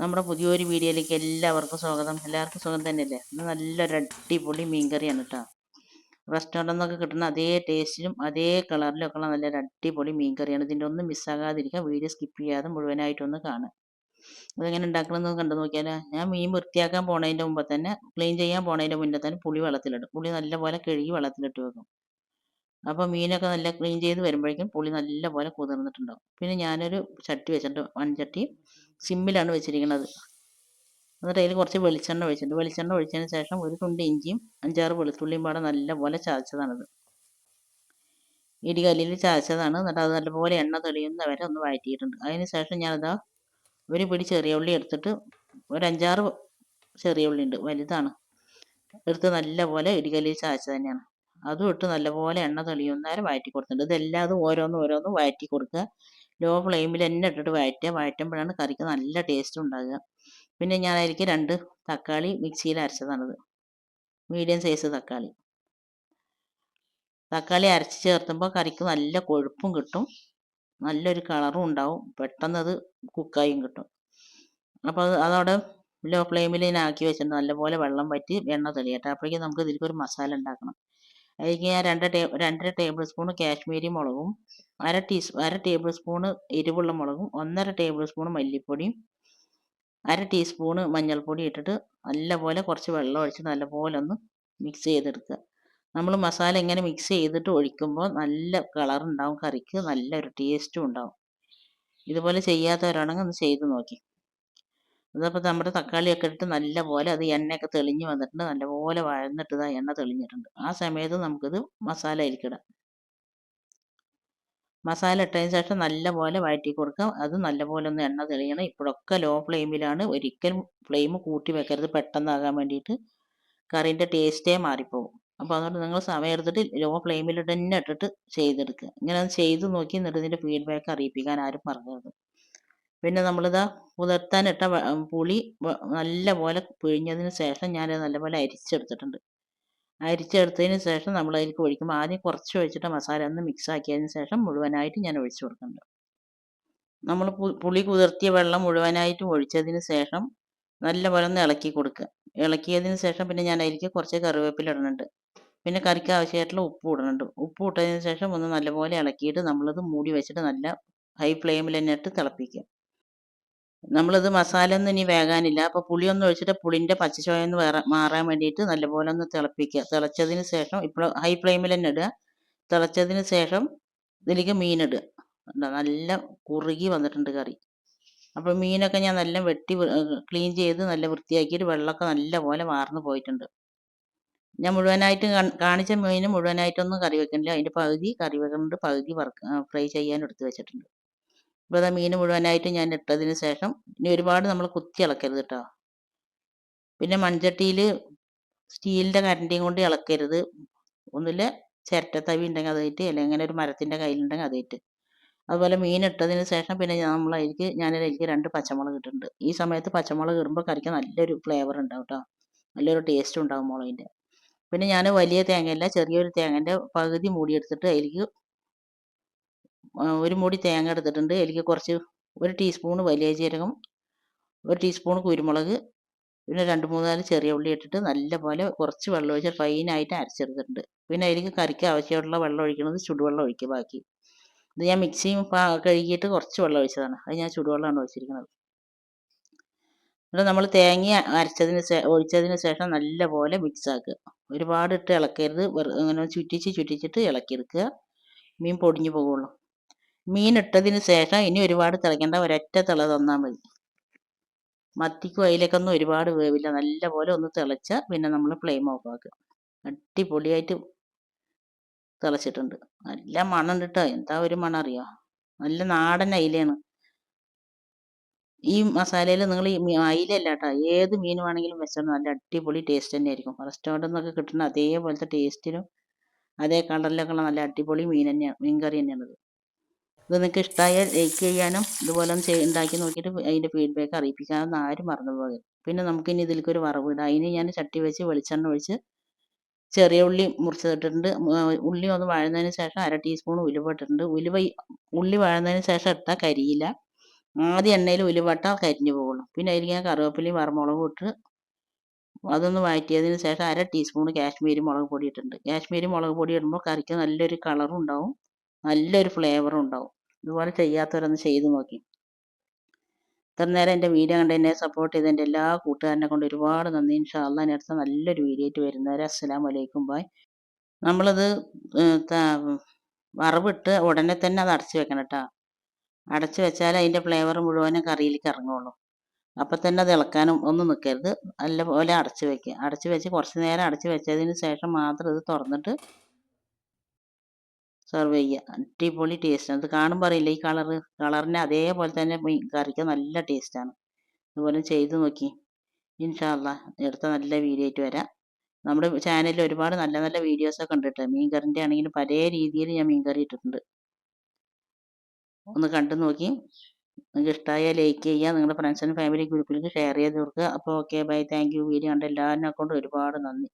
നമ്മുടെ പുതിയൊരു വീഡിയോയിലേക്ക് എല്ലാവർക്കും സ്വാഗതം. എല്ലാവർക്കും സുഖം തന്നെയല്ലേ? ഇന്ന് നല്ലൊരു അടിപൊളി മീൻകറിയാണ് കേട്ടോ റെസ്റ്റോറന്റിൽ നിന്നൊക്കെ കിട്ടുന്ന അതേ ടേസ്റ്റിലും അതേ കളറിലും ഒക്കെ ഉള്ള നല്ലൊരു അടിപൊളി മീൻകറിയാണ്. ഇതിന്റെ ഒന്നും മിസ്സാകാതിരിക്കാൻ വീഡിയോ സ്കിപ്പ് ചെയ്യാതെ മുഴുവനായിട്ടൊന്ന് കാണുക. അതെങ്ങനെ ഉണ്ടാക്കണമെന്ന് കണ്ടു നോക്കിയാൽ ഞാൻ മീൻ വൃത്തിയാക്കാൻ പോണതിന്റെ മുമ്പ് തന്നെ ക്ലീൻ ചെയ്യാൻ പോണതിന്റെ മുന്നേ തന്നെ പുളി വെള്ളത്തിലിടും. പുളി നല്ലപോലെ കഴുകി വെള്ളത്തിലിട്ട് വെക്കും. അപ്പോൾ മീനൊക്കെ നല്ല ക്ലീൻ ചെയ്ത് വരുമ്പോഴേക്കും പുളി നല്ലപോലെ കുതിർന്നിട്ടുണ്ടാവും. പിന്നെ ഞാനൊരു ചട്ടി വെച്ചിട്ടുണ്ട് മൺചട്ടി. സിമ്മിലാണ് വെച്ചിരിക്കുന്നത് എന്നിട്ട് അതിൽ കുറച്ച് വെളിച്ചെണ്ണ ഒഴിച്ചിട്ടുണ്ട്. വെളിച്ചെണ്ണ ഒഴിച്ചതിന് ശേഷം ഒരു തുണ്ട് ഇഞ്ചിയും അഞ്ചാറ് വെളുത്തുള്ളിയും പാടെ നല്ലപോലെ ചതച്ചതാണത് ഇടികല്ലിൽ ചതച്ചതാണ് എന്നിട്ട് അത് നല്ലപോലെ എണ്ണ തെളിയുന്ന വരെ ഒന്ന് വഴറ്റിയിട്ടുണ്ട്. അതിന് ശേഷം ഞാനതാ ഒരു പിടി ചെറിയ ഉള്ളി എടുത്തിട്ട് ഒരു അഞ്ചാറ് ചെറിയ ഉള്ളി ഉണ്ട് വലുതാണ്. എടുത്ത് നല്ലപോലെ ഇടികല്ലിൽ ചതച്ചത് തന്നെയാണ്. അതും ഇട്ട് നല്ലപോലെ എണ്ണ തെളിയുന്നേരം വഴറ്റി കൊടുത്തിട്ടുണ്ട്. ഇതെല്ലാതും ഓരോന്ന് ഓരോന്ന് വഴറ്റി കൊടുക്കുക. ലോ ഫ്ലെയിമിൽ തന്നെ ഇട്ടിട്ട് വഴറ്റുക വഴറ്റുമ്പോഴാണ് കറിക്ക് നല്ല ടേസ്റ്റ് ഉണ്ടാകുക. പിന്നെ ഞാൻ അതിലേക്ക് രണ്ട് തക്കാളി മിക്സിയിൽ അരച്ചതാണത്. മീഡിയം സൈസ് തക്കാളി. തക്കാളി അരച്ച് ചേർത്തുമ്പോൾ കറിക്ക് നല്ല കൊഴുപ്പും കിട്ടും. നല്ലൊരു കളറും ഉണ്ടാവും. പെട്ടെന്ന് അത് കുക്കായും കിട്ടും. അപ്പോൾ അത് അതവിടെ ലോ ഫ്ലെയിമിൽ ആക്കി വെച്ചിട്ടുണ്ട്. നല്ലപോലെ വെള്ളം വറ്റി എണ്ണ തെളിയട്ടെ. അപ്പോഴേക്കും നമുക്ക് ഇതിലേക്ക് ഒരു മസാല ഉണ്ടാക്കണം. അതിലേക്ക് ഞാൻ രണ്ട് ടേ രണ്ടര ടേബിൾ സ്പൂൺ കാശ്മീരി മുളകും അര ടീസ് അര ടേബിൾ സ്പൂണ് എരിവുള്ള മുളകും ഒന്നര ടേബിൾ സ്പൂൺ മല്ലിപ്പൊടിയും അര ടീസ്പൂണ് മഞ്ഞൾപ്പൊടി ഇട്ടിട്ട് നല്ലപോലെ കുറച്ച് വെള്ളം ഒഴിച്ച് നല്ലപോലെ ഒന്ന് മിക്സ് ചെയ്തെടുക്കുക. നമ്മൾ മസാല ഇങ്ങനെ മിക്സ് ചെയ്തിട്ട് ഒഴിക്കുമ്പോൾ നല്ല കളർ ഉണ്ടാവും കറിക്ക് നല്ലൊരു ടേസ്റ്റും ഉണ്ടാവും. ഇതുപോലെ ചെയ്യാത്തവരാണെങ്കിൽ ഒന്ന് ചെയ്ത് നോക്കി. അതപ്പോൾ നമ്മുടെ തക്കാളിയൊക്കെ ഇട്ട് നല്ലപോലെ അത് എണ്ണയൊക്കെ തെളിഞ്ഞ് വന്നിട്ടുണ്ട്. നല്ലപോലെ വഴന്നിട്ട് ഇതാ എണ്ണ തെളിഞ്ഞിട്ടുണ്ട്. ആ സമയത്ത് നമുക്കിത് മസാല ഇരിക്കിടാം മസാല ഇട്ടതിന് ശേഷം നല്ലപോലെ വഴറ്റി കൊടുക്കാം അത് നല്ലപോലെ ഒന്ന് എണ്ണ തെളിയണം. ഇപ്പോഴൊക്കെ ലോ ഫ്ലെയിമിലാണ്. ഒരിക്കലും ഫ്ലെയിം കൂട്ടി വെക്കരുത്. പെട്ടെന്നാകാൻ വേണ്ടിയിട്ട് കറീന്റെ ടേസ്റ്റേ മാറിപ്പോകും അപ്പോൾ അതുകൊണ്ട് നിങ്ങൾ സമയം എടുത്തിട്ട് ലോ ഫ്ലെയിമിൽ തന്നെ ഇട്ടിട്ട് ചെയ്തെടുക്കുക. ഇങ്ങനെ ഒന്ന് ചെയ്ത് നോക്കി എന്നിട്ട് ഇതിന്റെ ഫീഡ്ബാക്ക് അറിയിപ്പിക്കാൻ ആരും മറക്കരുത്. പിന്നെ നമ്മളിത് കുതിർത്താനിട്ട പുളി നല്ലപോലെ പിഴിഞ്ഞതിന് ശേഷം ഞാനത് നല്ലപോലെ അരിച്ചെടുത്തിട്ടുണ്ട്. അരിച്ചെടുത്തതിന് ശേഷം നമ്മൾ അതിലേക്ക് ഒഴിക്കുമ്പോൾ ആദ്യം കുറച്ച് ഒഴിച്ചിട്ട് മസാല ഒന്ന് മിക്സ് ആക്കിയതിന് ശേഷം മുഴുവനായിട്ട് ഞാൻ ഒഴിച്ചു കൊടുക്കുന്നുണ്ട്. നമ്മൾ പുളി കുതിർത്തിയ വെള്ളം മുഴുവനായിട്ടും ഒഴിച്ചതിന് ശേഷം നല്ലപോലെ ഒന്ന് ഇളക്കി കൊടുക്കുക. ഇളക്കിയതിന് ശേഷം പിന്നെ ഞാൻ അതിലേക്ക് കുറച്ച് കറിവേപ്പില ഇടുന്നുണ്ട്. പിന്നെ കറിക്ക് ആവശ്യമായിട്ടുള്ള ഉപ്പ് ഇടുന്നുണ്ട്. ഉപ്പ് ഇട്ടതിന് ശേഷം ഒന്ന് നല്ലപോലെ ഇളക്കിയിട്ട് നമ്മളത് മൂടി വെച്ചിട്ട് നല്ല ഹൈ ഫ്ലെയിമിൽ തന്നെ ഇട്ട് തിളപ്പിക്കുക. നമ്മളിത് മസാല ഒന്നും ഇനി വേകാനില്ല. അപ്പോൾ പുളിയൊന്നും ഒഴിച്ചിട്ട് പുളിന്റെ പച്ചച്ചോയൊന്ന് വേറെ മാറാൻ വേണ്ടിയിട്ട് നല്ലപോലെ ഒന്ന് തിളപ്പിക്കുക തിളച്ചതിന് ശേഷം ഇപ്പോൾ ഹൈ ഫ്ലെയിമിൽ തന്നെ ഇടുക തിളച്ചതിന് ശേഷം ഇതിലേക്ക് മീനിടുക നല്ല കുറുകി വന്നിട്ടുണ്ട് കറി. അപ്പോൾ മീനൊക്കെ ഞാൻ നല്ല വെട്ടി ക്ലീൻ ചെയ്ത് നല്ല വൃത്തിയാക്കിയിട്ട് വെള്ളമൊക്കെ നല്ല പോലെ വാർന്നു പോയിട്ടുണ്ട്. ഞാൻ മുഴുവനായിട്ട് കാണിച്ച മീൻ മുഴുവനായിട്ടൊന്നും കറി വെക്കുന്നില്ല അതിന്റെ പകുതി കറി വെക്കുന്നുണ്ട് പകുതി ഫ്രൈ ചെയ്യാൻ എടുത്ത് വെച്ചിട്ടുണ്ട്. ഇപ്പോൾ അതാ മീൻ മുഴുവനായിട്ട് ഞാൻ ഇട്ടതിന് ശേഷം ഇനി ഒരുപാട് നമ്മൾ കുത്തി ഇളക്കരുത് കേട്ടോ പിന്നെ മൺചട്ടിയിൽ സ്റ്റീലിന്റെ കരണ്ടിയും കൊണ്ട് ഇളക്കരുത്. ഒന്നുമില്ല ചിരട്ടത്തവി ഉണ്ടെങ്കിൽ അതായിട്ട് അല്ലെങ്കിൽ അങ്ങനെ ഒരു മരത്തിന്റെ കയ്യിലുണ്ടെങ്കിൽ അതായിട്ട് അതുപോലെ മീൻ ഇട്ടതിന് ശേഷം പിന്നെ ഞാൻ അതിലേക്ക് രണ്ട് പച്ചമുളക് ഇട്ടിട്ടുണ്ട്. ഈ സമയത്ത് പച്ചമുളക് ഇടുമ്പോൾ കറിക്ക് നല്ലൊരു ഫ്ലേവർ ഉണ്ടാവും കേട്ടോ നല്ലൊരു ടേസ്റ്റ് ഉണ്ടാവും മുളകിന്റെ പിന്നെ ഞാൻ വലിയ തേങ്ങയല്ല ചെറിയൊരു തേങ്ങന്റെ പകുതി മൂടിയെടുത്തിട്ട് അതിലേക്ക് ഒരു മുടി തേങ്ങ എടുത്തിട്ടുണ്ട്. അതിലേക്ക് കുറച്ച് ഒരു ടീസ്പൂൺ വലിയ ജീരകം ഒരു ടീസ്പൂൺ കുരുമുളക് പിന്നെ രണ്ട് മൂന്നാൽ ചെറിയ ഉള്ളി ഇട്ടിട്ട് നല്ലപോലെ കുറച്ച് വെള്ളം ഒഴിച്ച് ഫൈനായിട്ട് അരച്ചെടുത്തിട്ടുണ്ട്. പിന്നെ അതിലേക്ക് കറിക്ക് ആവശ്യമായിട്ടുള്ള വെള്ളം ഒഴിക്കുന്നത് ചുടുവെള്ളം ഒഴിക്കുക ബാക്കി. ഇത് ഞാൻ മിക്സിയും കഴുകിയിട്ട് കുറച്ച് വെള്ളം ഒഴിച്ചതാണ്. അത് ഞാൻ ചുടുവെള്ളമാണ് ഒഴിച്ചിരിക്കുന്നത്. എന്നിട്ട് നമ്മൾ തേങ്ങ അരച്ചതിന് ഒഴിച്ചതിന് ശേഷം നല്ലപോലെ മിക്സ് ആക്കുക. ഒരുപാട് ഇട്ട് ഇളക്കരുത്. ഇങ്ങനെ ചുറ്റിച്ച് ചുറ്റിച്ചിട്ട് ഇളക്കിയെടുക്കുക. മീൻ പൊടിഞ്ഞു പോകുള്ളൂ. മീൻ ഇട്ടതിന് ശേഷം ഇനി ഒരുപാട് തിളയ്ക്കേണ്ട ഒരൊറ്റ തിള തന്നാൽ മതി. മത്തിക്കും അതിലേക്കൊന്നും ഒരുപാട് വേവില്ല. നല്ല പോലെ ഒന്ന് തിളച്ചാൽ പിന്നെ നമ്മൾ ഫ്ലെയിം ഓഫ് ആക്കുക. അടിപൊളിയായിട്ട് തിളച്ചിട്ടുണ്ട്. നല്ല മണം കിട്ടോ എന്താ ഒരു മണം അറിയോ? നല്ല നാടൻ അയിലയാണ് ഈ മസാലയിൽ നിങ്ങൾ ഈ അയിലല്ല കേട്ടോ ഏത് മീൻ വേണമെങ്കിലും വെച്ചാൽ നല്ല അടിപൊളി ടേസ്റ്റ് തന്നെ ആയിരിക്കും. റെസ്റ്റോറന്റിൽ നിന്നൊക്കെ കിട്ടുന്ന അതേപോലത്തെ ടേസ്റ്റിനും അതേ കളറിലൊക്കെ ഉള്ള നല്ല അടിപൊളി മീൻ തന്നെയാണ് മീൻ കറി തന്നെയാണിത്. ഇത് നിങ്ങൾക്ക് ഇഷ്ടമായാൽ ലൈക്ക് ചെയ്യാനും ഇതുപോലെ ഒന്ന് ഉണ്ടാക്കി നോക്കിയിട്ട് അതിന്റെ ഫീഡ്ബാക്ക് അറിയിപ്പിക്കാമെന്ന് ആരും മറന്നു പിന്നെ പിന്നെ നമുക്കിനി ഇതിലേക്ക് ഒരു വറവ് ഇടാം. അതിന് ഞാൻ ചട്ടി വെച്ച് വെളിച്ചെണ്ണ ഒഴിച്ച് ചെറിയ ഉള്ളി മുറിച്ചിട്ടിട്ടുണ്ട്. ഉള്ളി ഒന്ന് വഴന്നതിന് ശേഷം അര ടീസ്പൂൺ ഉലുവ ഇട്ടിട്ടുണ്ട്. ഉലുവ ഉള്ളി വഴന്നതിന് ശേഷം ഇട്ടാൽ കരിയില്ല ആദ്യം എണ്ണയിൽ ഉലുവട്ട കരിഞ്ഞു പോകുള്ളൂ. പിന്നെ അതിൽ ഞാൻ കറിവേപ്പിലയും വറമുളകും ഇട്ട് അതൊന്ന് വഴറ്റിയതിന് ശേഷം അര ടീസ്പൂൺ കാശ്മീരി മുളക് പൊടി ഇട്ടിട്ടുണ്ട്. കാശ്മീരി മുളക് പൊടി ഇടുമ്പോൾ കറിക്ക് നല്ലൊരു കളറും ഉണ്ടാവും. നല്ലൊരു ഫ്ലേവറും ഉണ്ടാവും. ഇതുപോലെ ചെയ്യാത്തവരൊന്ന് ചെയ്തു നോക്കി. ഇത്ര നേരം എന്റെ വീഡിയോ കണ്ട് എന്നെ സപ്പോർട്ട് ചെയ്ത എന്റെ എല്ലാ കൂട്ടുകാരനെ കൊണ്ട് ഒരുപാട് നന്ദി. ഇൻഷാ ഇനി അടുത്ത നല്ലൊരു വീഡിയോ ആയിട്ട് വരുന്നവരെ അസ്സലാമു വലൈക്കും ബായ് നമ്മളിത് വറവിട്ട് ഉടനെ തന്നെ അത് അടച്ചു വെക്കണം കേട്ടോ. അടച്ചു വെച്ചാൽ അതിന്റെ ഫ്ലേവർ മുഴുവനും കറിയിലേക്ക് ഇറങ്ങുള്ളൂ. അപ്പം തന്നെ അത് ഇളക്കാനും ഒന്നും നിൽക്കരുത്. നല്ലപോലെ അടച്ചു വെക്കുക. അടച്ചു വെച്ച് കുറച്ച് നേരം അടച്ചു വെച്ചതിന് ശേഷം മാത്രം ഇത് തുറന്നിട്ട് സെർവ് ചെയ്യുക അടിപൊളി ടേസ്റ്റ് അത് കാണുമ്പോൾ അറിയില്ല? ഈ കളറ് കളറിന് അതേപോലെ തന്നെ കറിക്ക് നല്ല ടേസ്റ്റാണ് അതുപോലെ ചെയ്ത് നോക്കി. ഇൻഷാല്ല അടുത്ത നല്ല വീഡിയോ ആയിട്ട് വരാം. നമ്മുടെ ചാനലിൽ ഒരുപാട് നല്ല നല്ല വീഡിയോസൊക്കെ ഉണ്ട് കേട്ടോ മീൻ കറിന്റെ ആണെങ്കിലും പല രീതിയിൽ ഞാൻ മീൻ കറി ഇട്ടിട്ടുണ്ട്. ഒന്ന് കണ്ടു നോക്കി. നിങ്ങൾക്ക് ഇഷ്ടമായ ലൈക്ക് ചെയ്യുക നിങ്ങളുടെ ഫ്രണ്ട്സ് ആൻഡ് ഫാമിലി ഗ്രൂപ്പിലേക്ക് ഷെയർ ചെയ്ത് കൊടുക്കുക. അപ്പോൾ okay bye thank you video കണ്ട എല്ലാവരിനെ അക്കൗണ്ട് ഒരുപാട് നന്ദി.